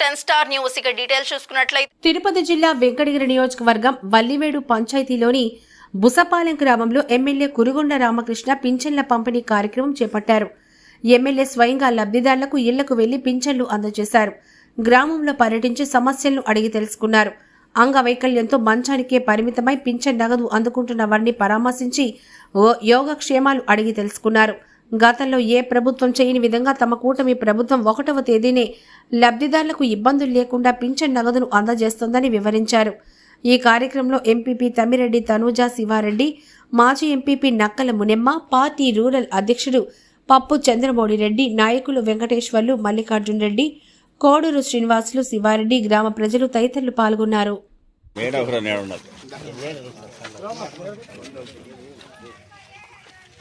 Ten star news. ఇక details చూసుకున్నట్లయితే తిరుపతి జిల్లా వెంకటగిరి నియోజకవర్గం వల్లివేడు పంచాయతీలోని బుసపాలెం గ్రామంలో ఎమ్మెల్యే కురుగొండ రామకృష్ణ పింఛన్ల పంపిణీ కార్యక్రమం చేపట్టారు. ఎమ్మెల్యే స్వయంగా లబ్ధిదారులకు ఇళ్ళకు వెళ్ళి పింఛన్లు అందజేశారు. గ్రామంలో పర్యటించి సమస్యలను అడిగి తెలుసుకున్నారు. అంగవైకల్యంతో మంచానికే పరిమితమై పింఛన్ నగదు అందుకుంటున్న వారిని పరామర్శించి యోగక్షేమాలు అడిగి తెలుసుకున్నారు. గతంలో ఏ ప్రభుత్వం చేయని విధంగా తమ కూటమి ప్రభుత్వం ఒకటవ తేదీనే లబ్ధిదారులకు ఇబ్బందులు లేకుండా పింఛన్ నగదును అందజేస్తోందని వివరించారు. ఈ కార్యక్రమంలో ఎంపీపీ తమ్మిరెడ్డి తనూజ శివారెడ్డి మాజీ MPP Nakkala Munemma party rural అధ్యక్షుడు పప్పు చంద్రమౌళి రెడ్డి నాయకులు వెంకటేశ్వర్లు మల్లికార్జున్ రెడ్డి కోడూరు శ్రీనివాసులు శివారెడ్డి గ్రామ ప్రజలు తదితరులు పాల్గొన్నారు.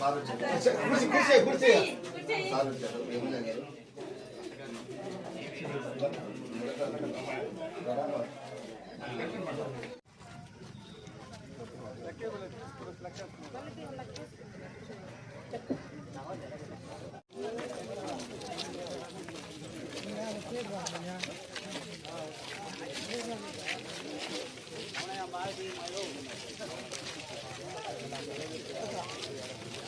సార్ వచ్చారు. సార్ వచ్చారు. ఏమి లేదు.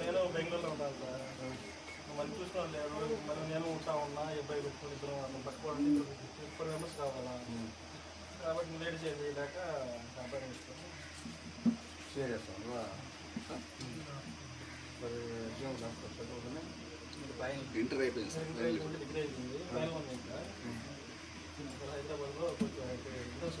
నేను బెంగళూరులో ఉంటాను సార్ మరి చూసుకోవాలి లేదు మరి నేను ఉంటా ఉన్నా అబ్బాయి పెట్టుకుని ఇద్దరు ఉన్నాం పట్టుకోవడం ఫోర్ మెంబర్స్ కావాలా కాబట్టి లేట్ చేయలేక అబ్బాయి పెట్టుకొని మరి ఎగ్జామ్ చదువుకుని ఇంటర్ అయిపోయింది సార్ డిగ్రీ అయిపోయింది హైదరాబాద్లో కొంచెం ఇంట్రెస్ట్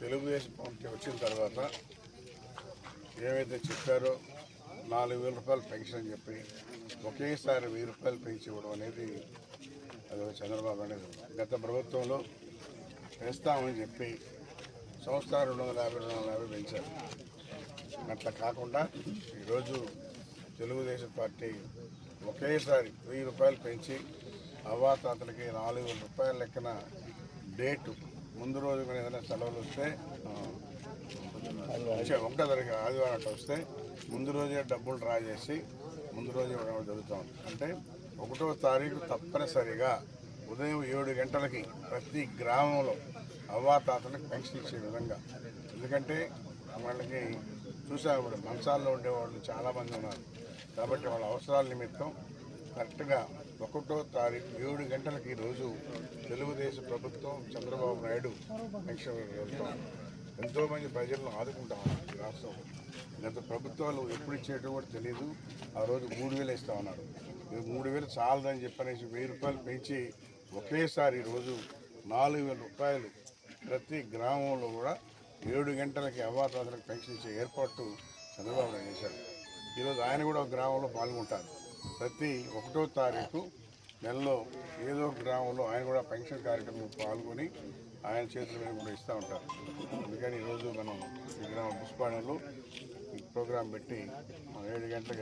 తెలుగుదేశం పార్టీ వచ్చిన తర్వాత ఏమైతే చెప్పారో నాలుగు వేల రూపాయలు పెన్షన్ అని చెప్పి ఒకేసారి వెయ్యి రూపాయలు పెంచి ఇవ్వడం అనేది అది చంద్రబాబు అనేది గత ప్రభుత్వంలో పెంచుతామని చెప్పి సంవత్సరం రెండు వందల యాభై రెండు వందల యాభై పెంచారు. అట్లా కాకుండా ఈరోజు తెలుగుదేశం పార్టీ ఒకేసారి వెయ్యి రూపాయలు పెంచి అవ్వాతాతలకి నాలుగు వేల రూపాయల లెక్కన డేటు ముందు రోజు కూడా ఏదైనా సెలవులు వస్తే వచ్చే ఒకటో తారీఖు ఆదివారం అట్లా వస్తే ముందు రోజే డబ్బులు డ్రా చేసి ముందు రోజే ఇవ్వడం జరుగుతూ అంటే ఒకటో తారీఖు తప్పనిసరిగా ఉదయం ఏడు గంటలకి ప్రతి గ్రామంలో అవ్వాతాతలకు పెన్షన్ ఇచ్చే విధంగా. ఎందుకంటే వాళ్ళకి చూసాం ఇప్పుడు మంచాల్లో ఉండేవాళ్ళు చాలామంది ఉన్నారు. కాబట్టి వాళ్ళ అవసరాల నిమిత్తం కరెక్ట్గా ఒకటో తారీఖు ఏడు గంటలకి ఈరోజు తెలుగుదేశం ప్రభుత్వం చంద్రబాబు నాయుడు పెన్షన్ ఎంతోమంది ప్రజలను ఆదుకుంటాం ఈ రాష్ట్రం. గత ప్రభుత్వాలు ఎప్పుడు ఇచ్చేటో కూడా తెలియదు ఆ రోజు మూడు వేలు ఇస్తా ఉన్నారు మూడు వేలు చాలదని చెప్పనేసి వెయ్యి రూపాయలు పెంచి ఒకేసారి ఈరోజు నాలుగు వేల రూపాయలు ప్రతి గ్రామంలో కూడా ఏడు గంటలకి అవ్వాతాతలకు పెన్షన్ ఇచ్చే ఏర్పాటు చంద్రబాబు నాయుడు చేశారు ఈరోజు ఆయన కూడా ఒక గ్రామంలో పాల్గొంటారు. ప్రతి ఒకటో తారీఖు నెలలో ఏదో ఒక గ్రామంలో ఆయన కూడా పెన్షన్ కార్యక్రమంలో పాల్గొని ఆయన చేతుల మీద కూడా ఇస్తూ ఉంటారు. అందుకని ఈరోజు మనం ఈ గ్రామ పుష్పాణంలో ప్రోగ్రాం పెట్టి ఏడు గంటలకు